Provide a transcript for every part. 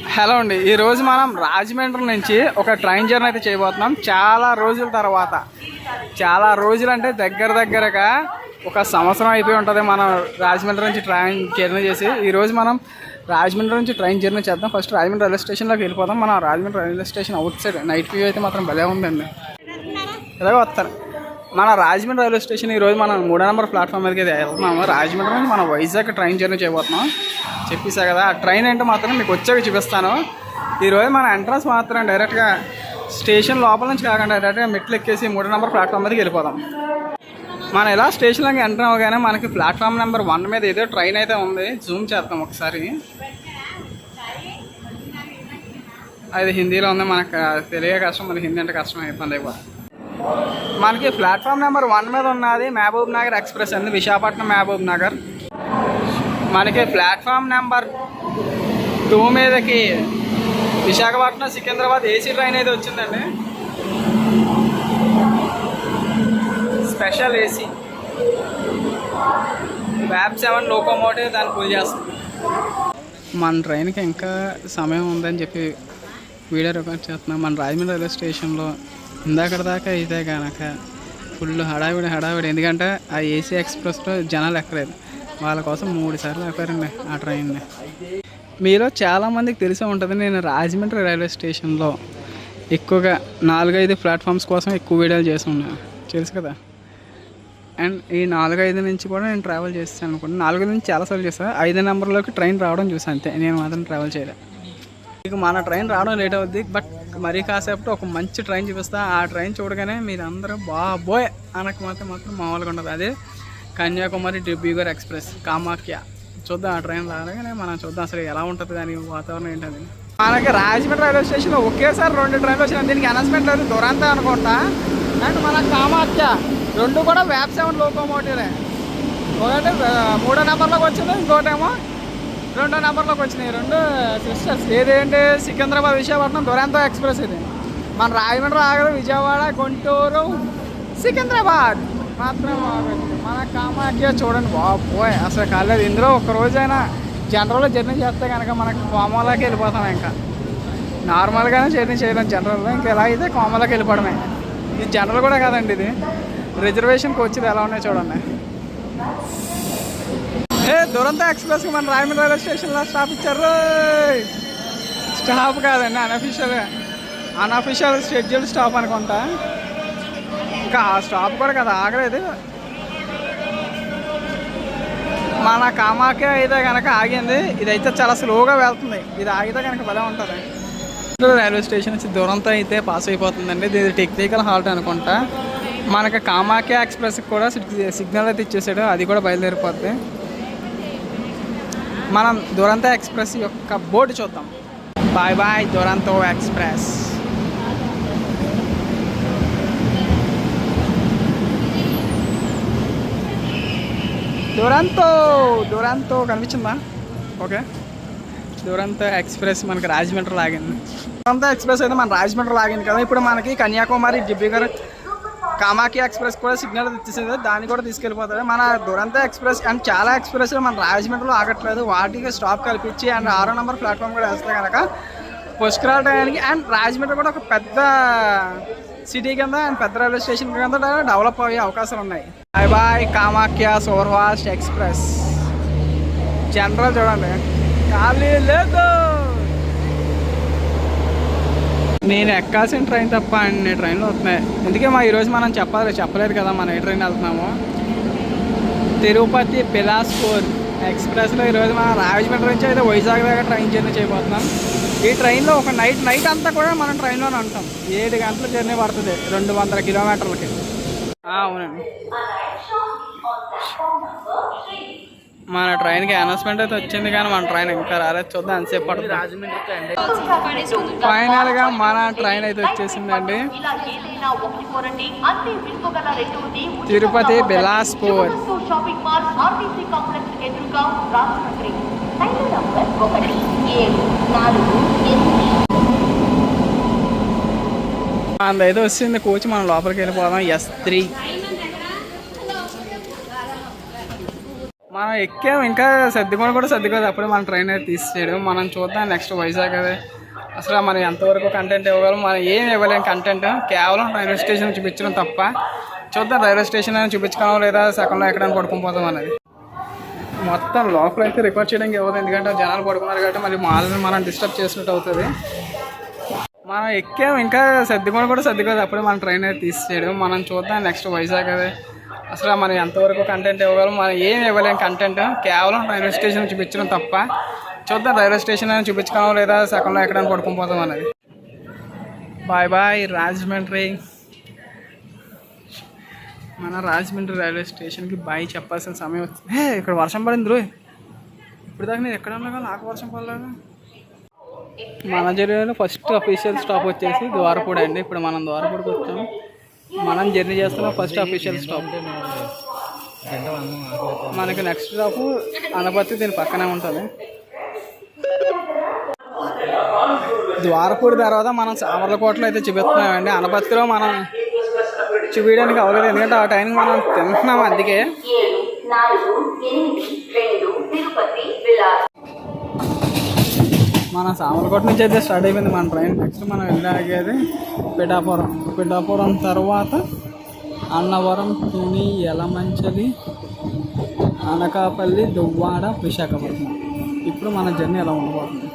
Hello అండి. ఈరోజు మనం రాజమండ్రి నుంచి ఒక ట్రైన్ జర్నీ అయితే చేయబోతున్నాం. చాలా రోజుల తర్వాత. చాలా రోజులు అంటే దగ్గర దగ్గరగా ఒక సంవత్సరం అయిపోయి ఉంటుంది మనం రాజమండ్రి నుంచి ట్రైన్ జర్నీ చేసి. ఈరోజు మనం రాజమండ్రి నుంచి ట్రైన్ జర్నీ చేద్దాం. ఫస్ట్ రాజమండ్రి రైల్వే స్టేషన్లోకి వెళ్ళిపోదాం. మన Rajahmundry railway station outside. Night view అయితే మాత్రం భలే ఉందండి. ఇలాగే వస్తారు. మన రాజమండ్రి రైల్వే స్టేషన్ ఈరోజు మనం మూడో నెంబర్ ప్లాట్ఫామ్ మీదకి వెళ్తున్నాము. రాజమండ్రి నుంచి మనం వైజాగ్ ట్రైన్ జర్నీ చేయబోతున్నాం. చెప్పేసా కదా ఆ ట్రైన్ ఏంటో మాత్రం మీకు వచ్చాక చూపిస్తాను. ఈరోజు మన ఎంట్రన్స్ మాత్రం డైరెక్ట్గా స్టేషన్ లోపల నుంచి కాకుండా డైరెక్ట్గా మెట్లు ఎక్కేసి మూడో నెంబర్ ప్లాట్ఫామ్ మీదకి వెళ్ళిపోదాం. మనం ఇలా స్టేషన్లోకి ఎంటర్ అవ్వగానే మనకి ప్లాట్ఫామ్ నెంబర్ వన్ మీద ఏదో ట్రైన్ అయితే ఉంది. జూమ్ చేద్దాం ఒకసారి. అది హిందీలో ఉంది మనకు తెలియ కష్టం మరి హిందీ అంటే కష్టం ఇబ్బంది అయిపోతుంది. మనకి ప్లాట్ఫామ్ నెంబర్ వన్ మీద ఉన్నది మహబూబ్ నగర్ ఎక్స్ప్రెస్ అండి విశాఖపట్నం మహబూబ్ నగర్. మనకి ప్లాట్ఫామ్ నెంబర్ టూ మీదకి విశాఖపట్నం సికింద్రాబాద్ ఏసీ ట్రైన్ అయితే వచ్చిందండి. Special AC. Web seven locomotive దాన్ని పూజ చేస్తుంది. మన ట్రైన్కి ఇంకా సమయం ఉందని చెప్పి వీడియో రికార్డ్ చేస్తున్నాం. మన రాజమండ్రి రైల్వే స్టేషన్లో ఇందాక దాకా అయితే కనుక ఫుల్ హడావిడి హడావిడి. ఎందుకంటే ఆ ఏసీ ఎక్స్ప్రెస్లో జనాలు ఎక్కలేదు. వాళ్ళ కోసం మూడు సార్లు ఎక్కారండి ఆ ట్రైన్ని. మీలో చాలామందికి తెలిసే ఉంటుంది నేను రాజమండ్రి రైల్వే స్టేషన్లో ఎక్కువగా నాలుగైదు ప్లాట్ఫామ్స్ కోసం ఎక్కువ వీడియోలు చేసి ఉన్నాను తెలుసు కదా? అండ్ ఈ నాలుగైదు నుంచి కూడా నేను ట్రావెల్ చేస్తాను అనుకుంటున్నాను నాలుగు నుంచి చాలాసార్లు చేస్తాను ఐదు నెంబర్లోకి ట్రైన్ రావడం చూసాను అంతే. నేను మాత్రం ట్రావెల్ చేయలేదు ఇక మన ట్రైన్ రావడం లేట్ అవుద్ది. బట్ మరీ కాసేపు ఒక మంచి ట్రైన్ చూపిస్తా. ఆ ట్రైన్ చూడగానే మీరు అందరూ బాబోయ్! అనక మాత్రం మాత్రం మామూలుగా ఉండదు. అదే కన్యాకుమారి డిబ్యూగర్ ఎక్స్ప్రెస్ కామాఖ్య. చూద్దాం ఆ ట్రైన్ రాగానే మనం చూద్దాం అసలు ఎలా ఉంటుంది దాని వాతావరణం ఏంటని. మనకి రాజమండ్రి రైల్వే స్టేషన్లో ఒకేసారి రెండు ట్రైన్లు వచ్చినాయి. దీనికి అనౌన్స్మెంట్ లేదు. దూరంతా అనుకుంటా. అండ్ మన కామాఖ్య. రెండు కూడా వ్యాప్ సెవెన్ లోకోమోటివ్లే. ఒకటి మూడో నెంబర్లోకి వచ్చింది. ఇంకోటేమో రెండో నెంబర్లోకి వచ్చినాయి. రెండు సిస్టర్స్ ఏదేంటి సికింద్రాబాద్ విశాఖపట్నం దురంతో ఎక్స్ప్రెస్ ఇది. మన రాజమండ్రి ఆగదు విజయవాడ గుంటూరు సికింద్రాబాద్ మాత్రం మన కామాఖ్య చూడండి బాబోయ్ అసలు కాలేదు. ఇందులో ఒక రోజైనా జనరల్లో జర్నీ చేస్తే కనుక మనకి కోమలోకి వెళ్ళిపోతాం ఇంకా. నార్మల్గానే జర్నీ చేయడం జనరల్లో ఇంకా ఎలా అయితే కోమలోకి వెళ్ళిపోవడమే. ఇది జనరల్ కూడా కాదండి ఇది. రిజర్వేషన్కి వచ్చేది ఎలా ఉన్నాయి చూడండి. ఏ దురంత ఎక్స్ప్రెస్కి మన రాయమండ్రి రైల్వే స్టేషన్లో స్టాప్ ఇచ్చారు. స్టాప్ కాదండి అన్అఫీషియల్ అన్అఫీషియల్ షెడ్యూల్ స్టాప్ అనుకుంటా. ఇంకా ఆ స్టాప్ కూడా కదా ఆగలేదు. మన కామాఖ్య అయితే కనుక ఆగింది. ఇదైతే చాలా స్లోగా వెళ్తుంది. ఇది ఆగితే కనుక భలే ఉంటుంది. రైల్వే స్టేషన్ నుంచి దూరంతో అయితే పాస్ అయిపోతుందండి. ఇది టెక్నికల్ హాల్ట్ అనుకుంటా. మనకి కామాఖ్య ఎక్స్ప్రెస్కి కూడా సిగ్నల్ అయితే ఇచ్చేసాడు. అది కూడా బయలుదేరిపోద్ది. మనం దురంతో ఎక్స్ప్రెస్ యొక్క బోర్డు చూద్దాం. Bye bye Duronto express. Duronto Duronto కనిపించిందా? ఓకే. దురంతో ఎక్స్ప్రెస్ మనకి రాజమండ్రి లాగింది. దురంతో ఎక్స్ప్రెస్ అయితే మన రాజమండ్రి లాగింది కదా. ఇప్పుడు మనకి కన్యాకుమారి దిబ్బిగర్ కామాఖ్య ఎక్స్ప్రెస్ కూడా సిగ్నల్ ఇచ్చేసింది. దాన్ని కూడా తీసుకెళ్ళిపోతుంది మన దురంత ఎక్స్ప్రెస్ అండ్ చాలా ఎక్స్ప్రెస్ మన రాజమండ్రిలో ఆగట్లేదు. వాటికి స్టాప్ కల్పించి అండ్ ఆరో నెంబర్ ప్లాట్ఫామ్ కూడా వేస్తే కనుక పుష్కరాల టయానికి అండ్ రాజమండ్రి కూడా ఒక పెద్ద సిటీ కింద అండ్ పెద్ద రైల్వే స్టేషన్ కింద డెవలప్ అయ్యే అవకాశాలు ఉన్నాయి. Bye bye Kamakhya superfast express. General చూడండి. ఖాళీ లేదు. నేను ఎక్కాల్సిన ట్రైన్ తప్ప అన్ని ట్రైన్లు వస్తున్నాయి. ఎందుకే మా ఈరోజు మనం చెప్పాలి చెప్పలేదు కదా మనం ఏ ట్రైన్ వెళ్తున్నాము. తిరుపతి పిలాస్పూర్ ఎక్స్ప్రెస్లో ఈరోజు మనం రాజమండ్రి నుంచి అయితే వైజాగ్ దాకా ట్రైన్ జర్నీ చేయబోతున్నాం. ఈ ట్రైన్లో ఒక నైట్ నైట్ అంతా కూడా మనం ట్రైన్లోనే ఉంటాం. ఏడు గంటల జర్నీ పడుతుంది రెండు వందల కిలోమీటర్లకి. అవునండి. మన ట్రైన్కి అనౌన్స్మెంట్ అయితే వచ్చింది కానీ మన ట్రైన్ ఇంకా రాలేదు. చూద్దాం ఎంతసేపు పడుతుంది. ఫైనల్గా మన ట్రైన్ అయితే వచ్చేసిందండి. Tirupati Bilaspur. Shopping mall RTC complex ఎదురుగా రాజమండ్రి రైలు నంబర్ ఒకటి ఏడు నాలుగు ఎనిమిది వచ్చింది. కోచ్ మనం లోపలికి వెళ్ళిపోదాం. ఎస్ త్రీ మనం ఎక్కాం ఇంకా సర్దుకొని కూడా సర్దుకోదు. అప్పుడు మన ట్రైన్ అయితే తీసేయడం మనం చూద్దాం నెక్స్ట్ వైజాగ్ అదే. అసలు మనం ఎంతవరకు కంటెంట్ ఇవ్వగలం మనం ఏం ఇవ్వలేం కంటెంట్ కేవలం రైల్వే స్టేషన్ చూపించడం తప్ప చూద్దాం రైల్వే స్టేషన్ అని చూపించుకోవడం లేదా సగంలో ఎక్కడానికి పడుకుని పోతాం అనేది మొత్తం లోపల అయితే రికార్డ్ చేయడానికి ఇవ్వదు. ఎందుకంటే జనాలు పడుకున్నారు కాబట్టి మళ్ళీ మాల్ని మనం డిస్టర్బ్ చేసినట్టు అవుతుంది. మనం ఎక్కాం ఇంకా సర్దుకొని కూడా సర్దుకోదు. అప్పుడు మన ట్రైన్ అయితే తీసేయడం మనం చూద్దాం నెక్స్ట్ వైజాగ్ అదే. అసలు మనం ఎంతవరకు కంటెంట్ ఇవ్వగలం? మనం ఏం ఇవ్వలేం కంటెంట్ కేవలం రైల్వే స్టేషన్ చూపించడం తప్ప చూద్దాం రైల్వే స్టేషన్ అని చూపించుకోవడం లేదా సగంలో ఎక్కడానికి పడుకుని పోతాం అనేది బాయ్ బాయ్ రాజమండ్రి. మన రాజమండ్రి రైల్వే స్టేషన్కి బాయ్ చెప్పాల్సిన సమయం వచ్చింది. ఇక్కడ వర్షం పడింది రో. ఇప్పుడు దాకా నేను ఎక్కడ ఉన్నా కానీ నాకు వర్షం పడలేదు? మన జర్నీలో ఫస్ట్ అఫీషియల్ స్టాప్ వచ్చేసి ద్వారపూడి అండి. ఇప్పుడు మనం ద్వారపూడికి వచ్చాము మనం జర్నీ చేస్తున్న ఫస్ట్ అఫీషియల్ స్టాప్ మనకి నెక్స్ట్ స్టాప్ అనపత్తి దీని పక్కనే ఉంటుంది. ద్వారపూడి తర్వాత మనం సామర్లకోటలో అయితే చూపిస్తున్నామండి. అనపత్తిలో మనం చూపించడానికి అవ్వలేదు ఎందుకంటే ఆ టైంకి మనం తింటున్నాం అందుకే. ఏడు నాలుగు ఎనిమిది రెండు మన సామర్లకోట నుంచి అయితే స్టార్ట్ అయిపోయింది మన ట్రైన్. నెక్స్ట్ మనం వెళ్ళాగేది పిఠాపురం. పిఠాపురం తర్వాత అన్నవరం తుని యలమంచలి అనకాపల్లి దువ్వాడ విశాఖపట్నం. ఇప్పుడు మన జర్నీ ఎలా ఉండబోతుంది?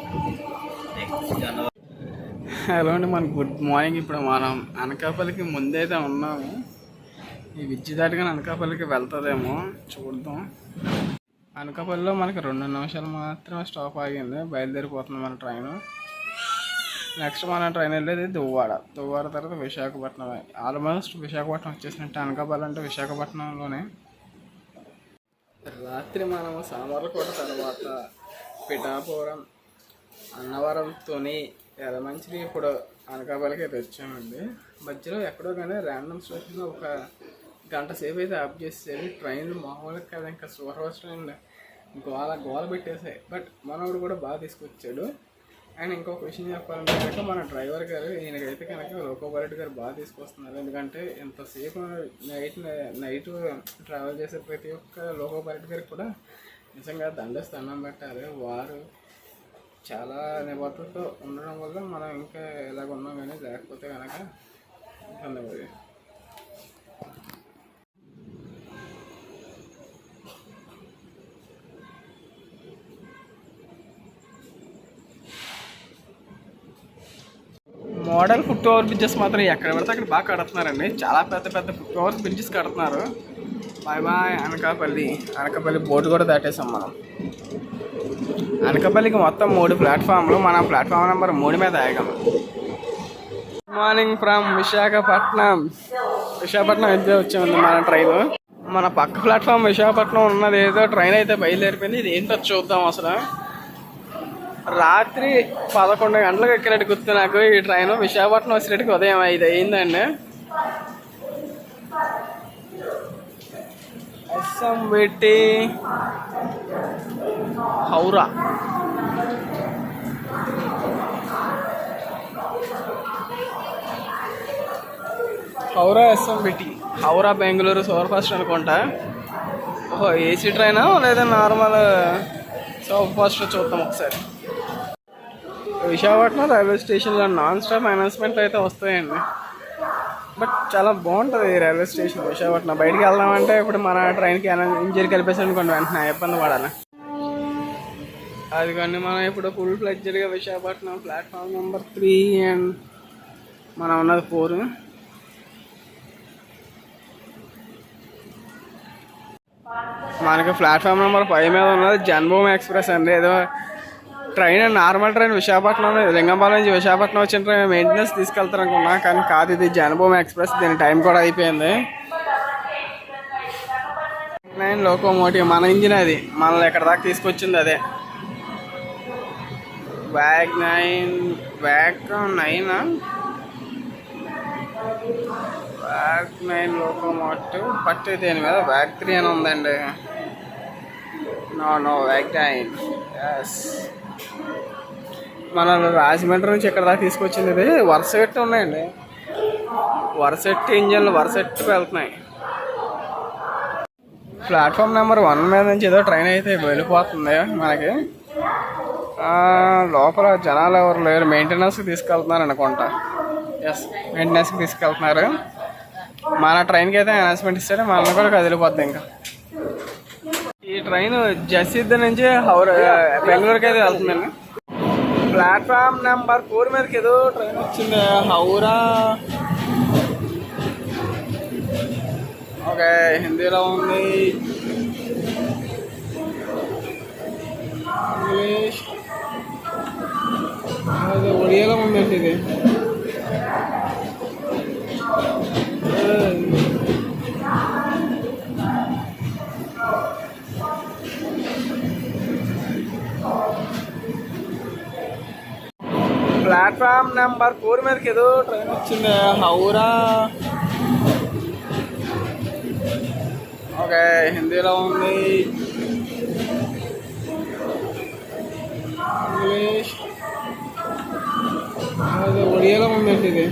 హలో అండి మన గుడ్ మార్నింగ్. ఇప్పుడు మనం అనకాపల్లికి ముందైతే ఉన్నాము. ఈ విద్య దాటిగా అనకాపల్లికి వెళ్తుందేమో. చూద్దాం. అనకాపల్లిలో మనకి రెండు నిమిషాలు మాత్రమే స్టాప్ ఆగింది. బయలుదేరిపోతుంది మన ట్రైన్ నెక్స్ట్ మన ట్రైన్ వెళ్ళేది దువ్వాడ. దువ్వాడ తర్వాత విశాఖపట్నం. ఆల్మోస్ట్ విశాఖపట్నం వచ్చేసినట్టు అనకాపల్లి అంటే విశాఖపట్నంలోనే. రాత్రి మనం సామర్లకోట తర్వాత పిఠాపురం అన్నవరం ఎలమంచిది ఇప్పుడు అనకాపల్లికి అయితే వచ్చామండి. మధ్యలో ఎక్కడో కానీ ర్యాండమ్ స్టేషన్లో ఒక గంట సేపు అయితే ఆఫ్ చేసేది. ట్రైన్ మామూలుగా కదా ఇంకా సూపర్ ఫాస్ట్ ట్రైన్ గోల గోల పెట్టేసాయి. బట్ మనోడు కూడా బాగా తీసుకొచ్చాడు. అండ్ ఇంకొక విషయం చెప్పాలంటే కనుక మన డ్రైవర్ గారు ఈయనకైతే కనుక లోకో పైలట్ గారు బాగా తీసుకొస్తున్నారు. ఎందుకంటే ఎంతసేపు నైట్ నైట్ ట్రావెల్ చేసే ప్రతి ఒక్క లోకో పైలట్ గారికి కూడా నిజంగా దండేసి దండం పెట్టాలి వారు చాలా నిబద్ధతతో ఉండడం వల్ల మనం ఇంకా ఎలాగ ఉన్నాం కానీ లేకపోతే కనుక ఇబ్బంది మోడల్ ఫుట్ ఓవర్ బ్రిడ్జెస్ మాత్రం ఎక్కడ పడితే అక్కడ బాగా కడుతున్నారండి. చాలా పెద్ద పెద్ద ఫుట్ ఓవర్ బ్రిడ్జెస్ కడుతున్నారు. Bye bye Anakapalli. Anakapalli board కూడా దాటేసాం మనం. అనకాపల్లికి మొత్తం మూడు ప్లాట్ఫామ్లు మన ప్లాట్ఫామ్ నెంబర్ మూడు మీద ఆగాం. Morning from Visakhapatnam. విశాఖపట్నం అయితే వచ్చామండి మన ట్రైన్ మన పక్క ప్లాట్ఫామ్ విశాఖపట్నం ఉన్నది ఏదో ట్రైన్ అయితే బయలుదేరిపోయింది. ఇది ఏంటో చూద్దాం అసలు. రాత్రి పదకొండు గంటలకు ఎక్కినట్టు గుర్తు నాకు. ఈ ట్రైన్ విశాఖపట్నం వచ్చేటికి ఉదయం ఐదు అయిందండి ఎస్ఎం పెట్టి హౌరా. హౌరా ఎస్ఎం పెట్టి హౌరా బెంగళూరు సూపర్ ఫాస్ట్ అనుకుంటా. ఓహో ఏసీ ట్రైనా లేదా నార్మల్ సూపర్ ఫాస్ట్ చూద్దాం ఒకసారి. విశాఖపట్నం రైల్వే స్టేషన్లో నాన్ స్టాప్ అనౌన్స్మెంట్లు అయితే వస్తాయండి. బట్ చాలా బాగుంటుంది ఈ రైల్వే స్టేషన్ విశాఖపట్నం. బయటికి వెళ్దామంటే ఇప్పుడు మన ట్రైన్కి ఇంజరీ కలిపేసి అనుకోండి వెంటనే ఇబ్బంది పడాలి. అది కానీ మనం ఇప్పుడు full ఫ్లెడ్జెడ్గా Visakhapatnam platform number three and మనం ఉన్నది ఫోర్ మనకి ప్లాట్ఫామ్ నెంబర్ ఫైవ్ మీద ఉన్నది జన్భూమి ఎక్స్ప్రెస్ అండి. ఏదో train normal train Visakhapatnam Lingampalem నుంచి విశాఖపట్నం వచ్చిన ట్రైన్ మెయింటెనెన్స్ తీసుకెళ్తారు అనుకున్నా కానీ కాదు ఇది జనభూమి ఎక్స్ప్రెస్. దీని టైం కూడా అయిపోయింది. నైన్ లోకోమోటివ్ మన ఇంజిన్ అది. మనల్ని ఎక్కడ దాకా తీసుకొచ్చింది అదే. Bag nine bag nine bag nine locomotive పట్టు దేని మీద? బ్యాగ్ త్రీ అని ఉందండి. No no bag nine yes మన రాజమండ్రి నుంచి ఇక్కడ దాకా తీసుకొచ్చింది ఇది. వరుస పెట్టి ఉన్నాయండి. వరుస ఎట్టి ఇంజన్లు వరుస పెట్టి వెళ్తున్నాయి. ప్లాట్ఫామ్ నెంబర్ వన్ మీద నుంచి ఏదో ట్రైన్ అయితే వెళ్ళిపోతుంది మనకి. లోపల జనాలు ఎవరు లేరు. మెయింటెనెన్స్కి తీసుకెళ్తున్నారు అనుకుంటా. ఎస్ మెయింటెనెన్స్కి తీసుకెళ్తున్నారు. మన ట్రైన్కి అయితే అనౌన్స్మెంట్ ఇస్తే మనల్ని కూడా కదిలిపోద్ది ఇంకా. ఈ ట్రైన్ జసీద్ నుంచి హౌరా బెంగళూరుకి అయితే వెళ్తుందండి. ప్లాట్ఫామ్ నెంబర్ ఫోర్ మీదకి ఏదో ట్రైన్ వచ్చింది. హౌరా. ఓకే హిందీలో ఉంది. ఇంగ్లీష్. ఒడియాలో ఉందండి ఇది. ప్లాట్ఫామ్ నెంబర్ ఫోర్ మీదకి ఏదో ట్రైన్ వచ్చింది. హౌరా. ఓకే హిందీలో ఉంది. ఇంగ్లీష్. అదే ఒడియాలో ఉందండి ఇది.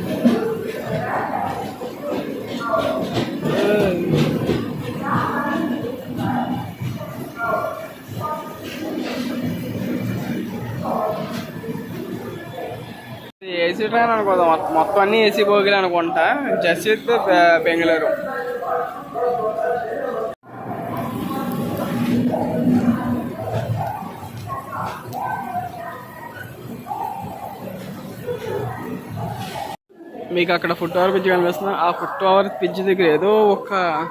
ఏసీ ట్రైన్ అనుకోదాం. మొత్తం- అన్ని ఏసీ బోగిలు అనుకుంటా. జస్టిత్ బెంగళూరు. మీకు అక్కడ ఫుట్ ఓవర్ బ్రిడ్జ్ కనిపిస్తుంది. ఆ ఫుట్ ఓవర్ బ్రిడ్జ్ దగ్గర ఏదో ఒక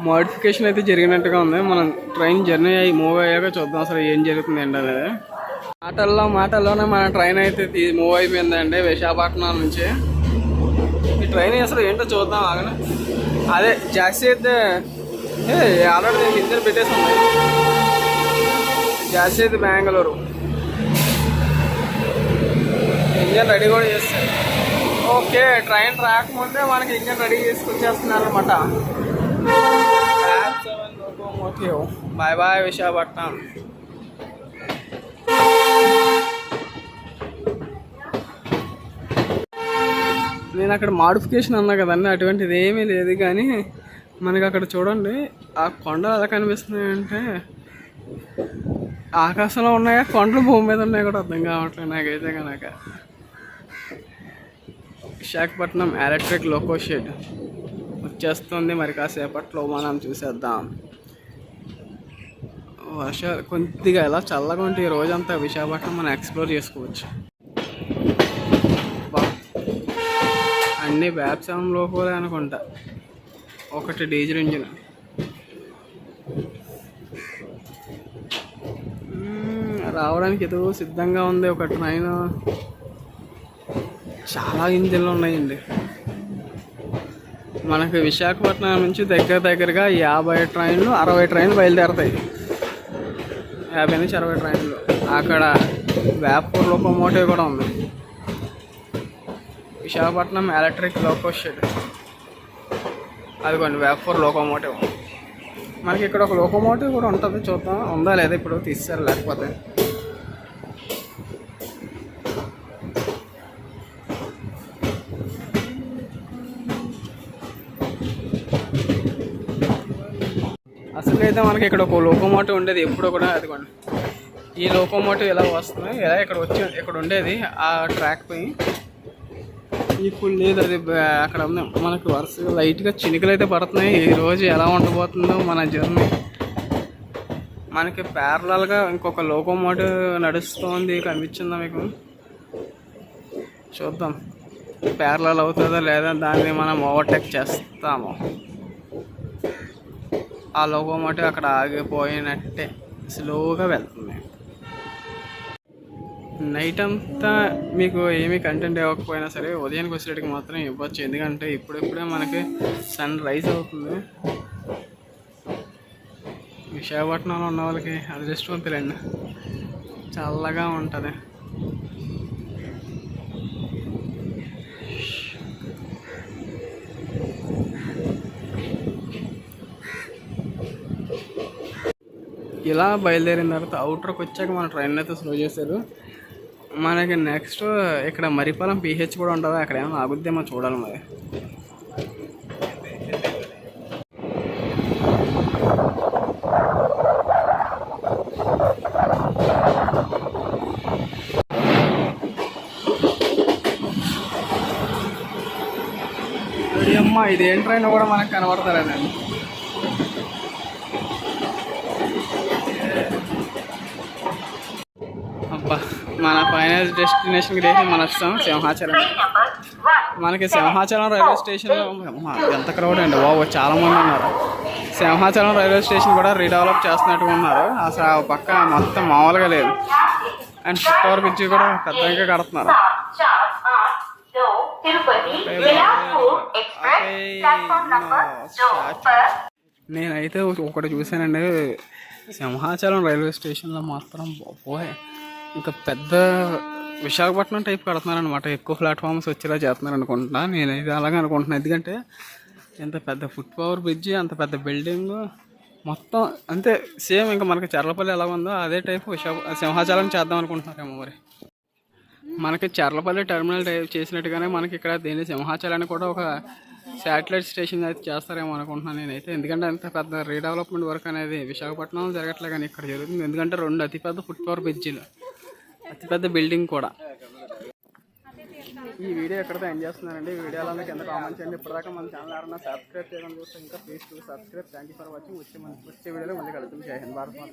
మోడిఫికేషన్ అయితే జరిగినట్టుగా ఉంది. మనం ట్రైన్ జర్నీ అయ్యి మూవ్ అయ్యాక చూద్దాం అసలు ఏం జరుగుతుంది ఏంటి ఆటల్లో మాటల్లో మాటల్లోనే మన ట్రైన్ అయితే మూవ్ అయిపోయిందండి విశాఖపట్నం నుంచి. ఈ ట్రైన్ అసలు ఏంటో చూద్దాం ఆగన అదే జాస్తి అయితే ఏ ఆల్రెడీ నేను హిందీని పెట్టేసాను జాస్తి అయితే బెంగళూరు. ఇంజన్ రెడీ కూడా చేస్తారు ఓకే ట్రైన్ రాకముందే మనకి ఇంజన్ రెడీ చేసుకొచ్చేస్తున్నారు అనమాట బాయ్ బాయ్ విశాఖపట్నం. నేను అక్కడ మాడిఫికేషన్ అన్నా కదండి అటువంటిది ఏమీ లేదు కానీ మనకి అక్కడ చూడండి ఆ కొండలు ఎలా కనిపిస్తున్నాయంటే ఆకాశంలో ఉన్నాయా కొండలు భూమి మీద ఉన్నాయి కూడా అర్థం కావట్లేదు నాకైతే కనుక విశాఖపట్నం ఎలక్ట్రిక్ లోకో షెడ్ వచ్చేస్తుంది మరి కాసేపట్లో మనం చూసేద్దాం. వర్షాలు కొద్దిగా ఎలా చల్లగా ఉంటే ఈ రోజంతా విశాఖపట్నం మనం ఎక్స్ప్లోర్ చేసుకోవచ్చు. అన్ని వ్యాప్సాం లోపలే అనుకుంటా. ఒకటి డీజిల్ ఇంజిన్. రావడానికి ఏదో సిద్ధంగా ఉంది ఒక ట్రైన్ చాలా ఇంజిన్లు ఉన్నాయండి. మనకి విశాఖపట్నం నుంచి దగ్గర దగ్గరగా యాభై ట్రైన్లు అరవై ట్రైన్లు బయలుదేరతాయి. యాభై నుంచి అరవై ట్రైన్లు. అక్కడ వేపూర్ లోకోమోటివ్ కూడా ఉంది. విశాఖపట్నం ఎలక్ట్రిక్ లోకో షెడ్ అదిగోండి వేపూర్ లోకోమోటివ్ మనకి ఇక్కడ ఒక లోకోమోటివ్ కూడా ఉంటుంది చూద్దాం. ఉందా లేదా ఇప్పుడు తీస్తారు లేకపోతే? అసలైతే మనకి ఇక్కడ ఒక లోకోమోటివ్ ఉండేది. ఎప్పుడు కూడా అదిగోండి. ఈ లోకోమోటివ్ ఎలా వస్తుంది ఎలా ఇక్కడ వచ్చి ఇక్కడ ఉండేది? ఆ ట్రాక్ పోయి ఇప్పుడు లేదు అది అక్కడ ఉంది. మనకు వరుసగా లైట్గా చినుకులు అయితే పడుతున్నాయి. ఈ రోజు ఎలా ఉండబోతుందో మన జర్నీ. మనకి ప్యారలల్గా ఇంకొక లోకోమోటివ్ నడుస్తుంది కనిపించిందా మీకు? చూద్దాం. ప్యారలల్ అవుతుందో లేదా దాన్ని మనం ఓవర్టేక్ చేస్తాము. ఆ లోకోమోటివ్ అక్కడ ఆగిపోయినట్టే. స్లోగా వెళ్తుంది. నైట్ అంతా మీకు ఏమీ కంటెంట్ ఇవ్వకపోయినా సరే ఉదయానికి వచ్చేటికి మాత్రం ఇవ్వచ్చు. ఎందుకంటే ఇప్పుడిప్పుడే మనకి సన్ రైజ్ అవుతుంది. విశాఖపట్నంలో ఉన్న వాళ్ళకి అదృష్టవంతులండి చల్లగా ఉంటుంది. ఇలా బయలుదేరిన తర్వాత అవుటర్కి వచ్చాక మన ట్రైన్ అయితే స్లో చేశారు. మనకి నెక్స్ట్ ఇక్కడ మరిపాలెం పీహెచ్ కూడా ఉంటుందా? అక్కడ ఏమైనా ఆగుద్దేమో చూడాలి మరి. ఇది ఏంట్రైనా కూడా మనకు కనబడతారా నేను ఫైనల్ డెస్టినేషన్కి దేశం మనం వస్తాం. సింహాచలం. మనకి సింహాచలం రైల్వే స్టేషన్లో ఎంత క్రౌడ్ అండి. బాబు చాలామంది ఉన్నారు. సింహాచలం రైల్వే స్టేషన్ కూడా రీడెవలప్ చేస్తున్నట్టుగా ఉన్నారు. అసలు ఆ పక్క మొత్తం మామూలుగా లేదు. అండ్ చుట్టూరు బ్రిడ్జ్ కూడా పెద్దగా కడుతున్నారు. నేనైతే ఒకటి చూశానండి. సింహాచలం రైల్వే స్టేషన్లో మాత్రం పోయే. ఇంకా పెద్ద విశాఖపట్నం టైప్ కడుతున్నారనమాట ఎక్కువ ప్లాట్ఫామ్స్ వచ్చేలా చేస్తున్నారు అనుకుంటున్నా నేనైతే అలాగే అనుకుంటున్నాను ఎందుకంటే ఎంత పెద్ద ఫుట్ పవర్ బ్రిడ్జి అంత పెద్ద బిల్డింగ్ మొత్తం అంతే. సేమ్ ఇంకా మనకి చర్లపల్లి ఎలా ఉందో అదే టైప్ విశాఖ సింహాచలం చేద్దాం అనుకుంటున్నారేమో మరి. మనకి చర్లపల్లి టెర్మినల్ టైప్ చేసినట్టుగానే మనకి ఇక్కడ దేని సింహాచలాన్ని కూడా ఒక శాటిలైట్ స్టేషన్ అయితే చేస్తారేమో అనుకుంటున్నాను నేనైతే. ఎందుకంటే అంత పెద్ద రీడెవలప్మెంట్ వర్క్ అనేది విశాఖపట్నం జరగట్లే కానీ ఇక్కడ జరుగుతుంది. ఎందుకంటే రెండు అతిపెద్ద ఫుట్ పవర్ బ్రిడ్జీలు అతిపెద్ద బిల్డింగ్ కూడా. ఈ వీడియో ఎక్కడితో ఎండ్ చేస్తున్నానండి ఈ వీడియోలో అందరికీ ఎంత కామెంట్ చేయండి? ఇప్పటిదాకా మన ఛానల్ ఎవరైనా సబ్స్క్రైబ్ చేయడం చూస్తే ఇంకా please to subscribe thank you for watching వచ్చే మన వచ్చే వీడియోలో మళ్ళీ కలుగుతుంది జై హింద్. భారత్ మాత